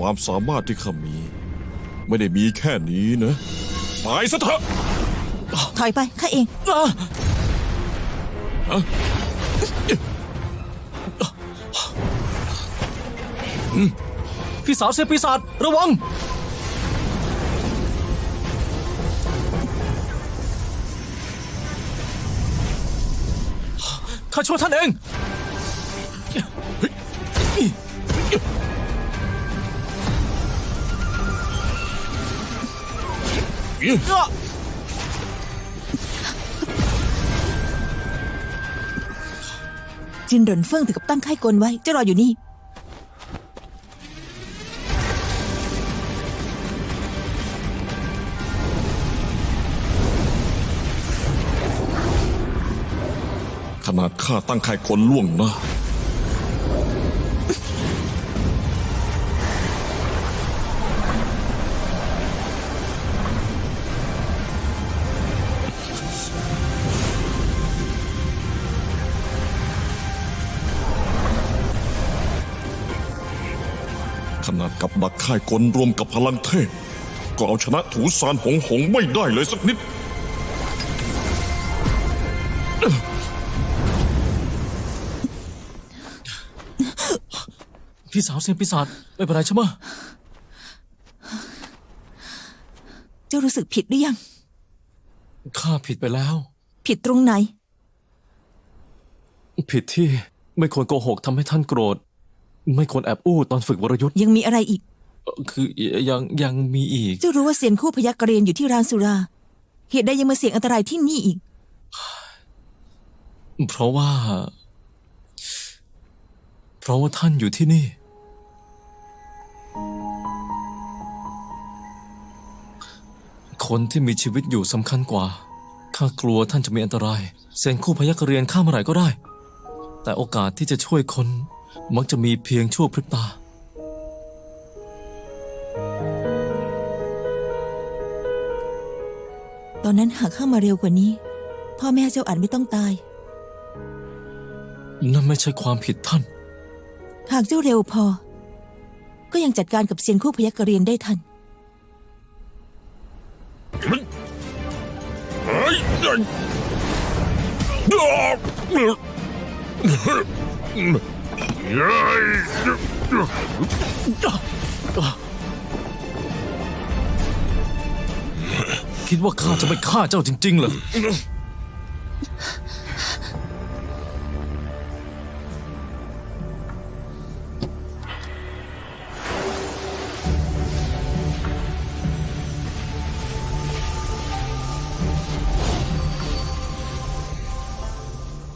ความสามารถที่ข้ามี ไม่ได้มีแค่นี้นะตายซะเถอะถอยไปข้าเอง พี่สาวเสียปีศาจระวัง ข้าช่วยท่านเอง จินเหรินเฟิ่งถึงกับตั้งค่ายกลไว้เจ้ารออยู่นี่ ขนาดข้าตั้งค่ายคนล่วงหน้า นาดกับดักค่ายกลรวมกับพลังเทพ ก็เอาชนะถูซานหงหงไม่ได้เลยสักนิด พี่สาวเสียปีศาจไม่เป็นไรใช่ไหมะเจ้ารู้สึกผิดหรือยัง ข้าผิดไปแล้ว ผิดตรงไหน ผิดที่ไม่ควรโกหกทำให้ท่านโกรธ ไม่ควรแอบอู้ตอนฝึกวรยุทธ์ยังมีอะไรอีกเอ่อคือยังยังมีอีก เจ้ารู้ว่าเซียนคู่พยักกระเรียนอยู่ที่ร้านสุรา เหตุใดยังมาเสี่ยงอันตรายที่นี่อีก เพราะว่า เพราะว่าท่านอยู่ที่นี่ คนที่มีชีวิตอยู่สำคัญกว่า ข้ากลัวท่านจะมีอันตรายเซนคู่พยักเรียนข้าเมื่อไหร่ก็ได้ แต่โอกาสที่จะช่วยคน มักจะมีเพียงชั่วพริบตา ตอนนั้นหากเข้ามาเร็วกว่านี้ พ่อแม่เจ้าอาจไม่ต้องตาย นั่นไม่ใช่ความผิดท่าน หากเจ้าเร็วพอ ก็ยังจัดการกับเซียนคู่พยักกระเรียนได้ทันเฮ้ยเฮ้ยเฮ้ย คิดว่าข้าจะไม่ฆ่าเจ้าจริงๆเหรอ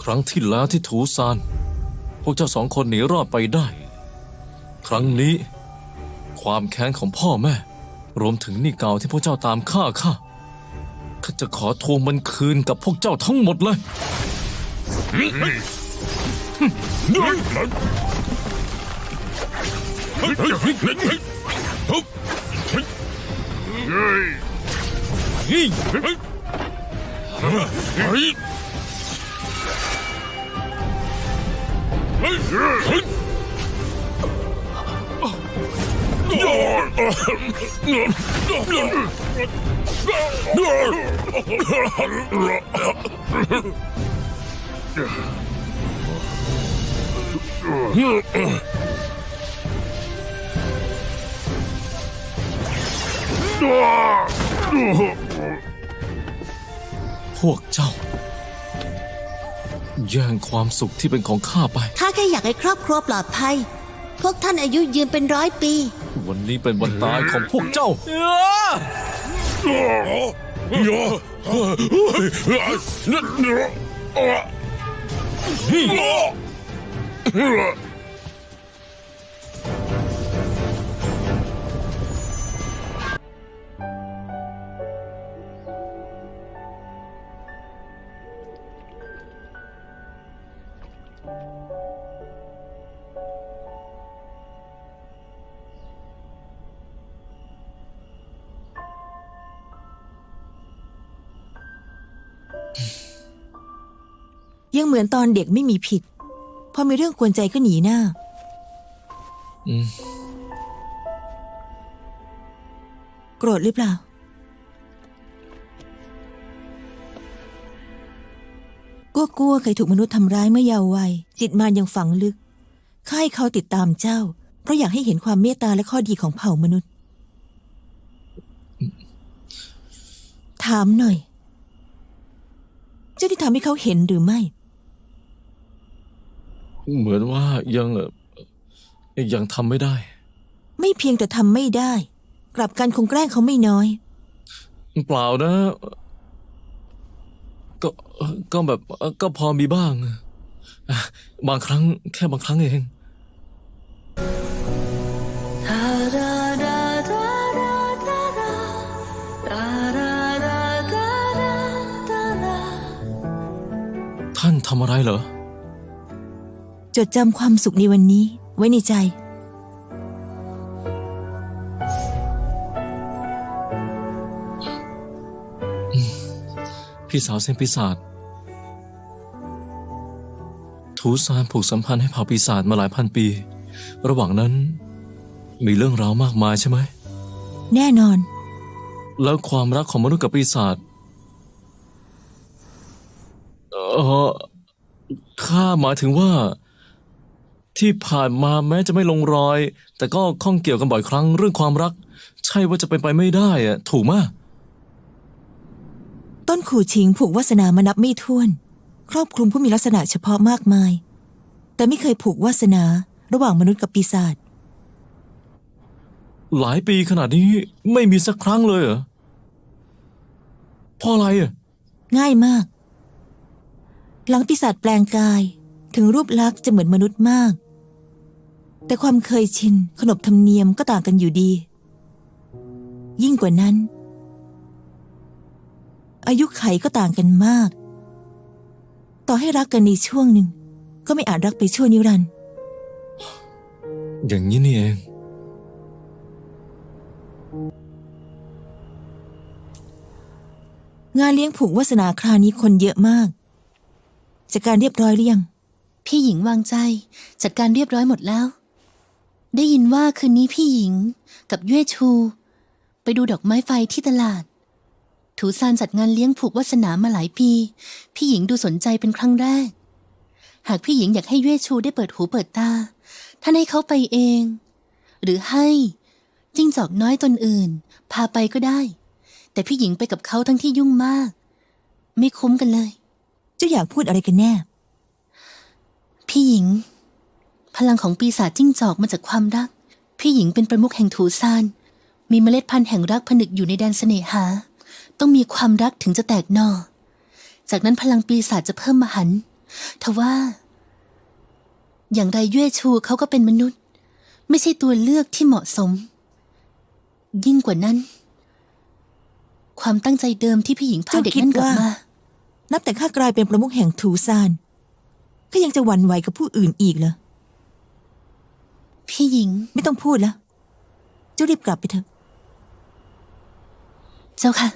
ครั้งที่แล้วที่ถูซาน พวกเจ้าสองคนหนีรอดไปได้ ครั้งนี้ ความแค้นของพ่อแม่ รวมถึงหนี่เก่าที่พวกเจ้าตามฆ่าข้าข้าจะขอทวงมันคืนกับพวกเจ้าทั้งหมดเลย พวกเจ้า แย่งความสุขที่เป็นของข้าไป ข้าแค่อยากให้ครอบครัวปลอดภัย พวกท่านอายุยืนเป็นร้อยปี วันนี้เป็นวันตายของพวกเจ้า ยังเหมือนตอนเด็กไม่มีผิด พอมีเรื่องกวนใจก็หนีหน้าโกรธหรือเปล่า กัวกัวเคยถูกมนุษย์ทำร้ายเมื่อเยาว์วัย จิตมารยังฝังลึกข้าให้เขาติดตามเจ้า เพราะอยากให้เห็นความเมตตาและข้อดีของเผ่ามนุษย์ ถามหน่อยเจ้าที่ทำให้เขาเห็นหรือไม่ เหมือนว่ายังเอ่อยังทำไม่ได้ ไม่เพียงแต่ทำไม่ได้ กลับกันคงแกล้งเขาไม่น้อย เปล่านะ ก็ก็แบบก็พอมีบ้างอะบางครั้งแค่บางครั้งเองำอะไรเหรอ จดจำความสุขในวันนี้ไว้ในใจ พี่สาวเส้นปีศาจทูซานผูกสัมพันธ์ให้เผ่าปีศาจมาหลายพันปี ระหว่างนั้น มีเรื่องราวมากมายใช่ไหม แน่นอน แล้วความรักของมนุษย์กับปีศาจเออ ข้าหมายถึงว่า ที่ผ่านมาแม้จะไม่ลงรอย แต่ก็ข้องเกี่ยวกันบ่อยครั้งเรื่องความรัก ใช่ว่าจะเป็นไปไม่ได้อะถูกมะต้นขู่ชิงผูกวาสนามานับไม่ถ้วน ครอบคลุมผู้มีลักษณะเฉพาะมากมาย แต่ไม่เคยผูกวาสนาระหว่างมนุษย์กับปีศาจหลายปีขนาดนี้ไม่มีสักครั้งเลยเหรอเพราะอะไรอะง่ายมาก หลังปีศาจแปลงกาย ถึงรูปลักษณ์จะเหมือนมนุษย์มาก แต่ความเคยชินขนบธรรมเนียมก็ต่างกันอยู่ดี ยิ่งกว่านั้น อายุไขก็ต่างกันมาก ต่อให้รักกันในช่วงหนึ่ง ก็ไม่อาจรักไปชั่วนิรันดร์อย่างนี้นี่เอง งานเลี้ยงผูกวาสนาคราวนี้คนเยอะมาก จัดการเรียบร้อยหรือยัง พี่หญิงวางใจ จัดการเรียบร้อยหมดแล้ว ได้ยินว่าคืนนี้พี่หญิงกับเย่ชู ไปดูดอกไม้ไฟที่ตลาด ถูซานจัดงานเลี้ยงผูกวาสนามาหลายปี พี่หญิงดูสนใจเป็นครั้งแรก หากพี่หญิงอยากให้เย่ชูได้เปิดหูเปิดตาท่านให้เขาไปเอง หรือให้จิ้งจอกน้อยตนอื่น พาไปก็ได้ แต่พี่หญิงไปกับเขาทั้งที่ยุ่งมาก ไม่คุ้มกันเลย จ้าอยากพูดอะไรกันแน่ พี่หญิง พลังของปีศาจจิ้งจอกมาจากความรัก พี่หญิงเป็นประมุขแห่งถูซาน มีเมล็ดพันธุ์แห่งรักผนึกอยู่ในแดนเสน่หา ต้องมีความรักถึงจะแตกหนอ จากนั้นพลังปีศาจจะเพิ่มมหันทว่า อย่างไรเย่ชูเขาก็เป็นมนุษย์ ไม่ใช่ตัวเลือกที่เหมาะสม ยิ่งกว่านั้น ความตั้งใจเดิมที่พี่หญิงพาเด็กนั่นกลับมา นับแต่ข้ากลายเป็นประมุขแห่งถูซานก็ยังจะหวั่นไหวกับผู้อื่นอีกเหรอ พี่หญิงไม่ต้องพูดแล้ว เจ้ารีบกลับไปเถอะ เจ้าค่ะ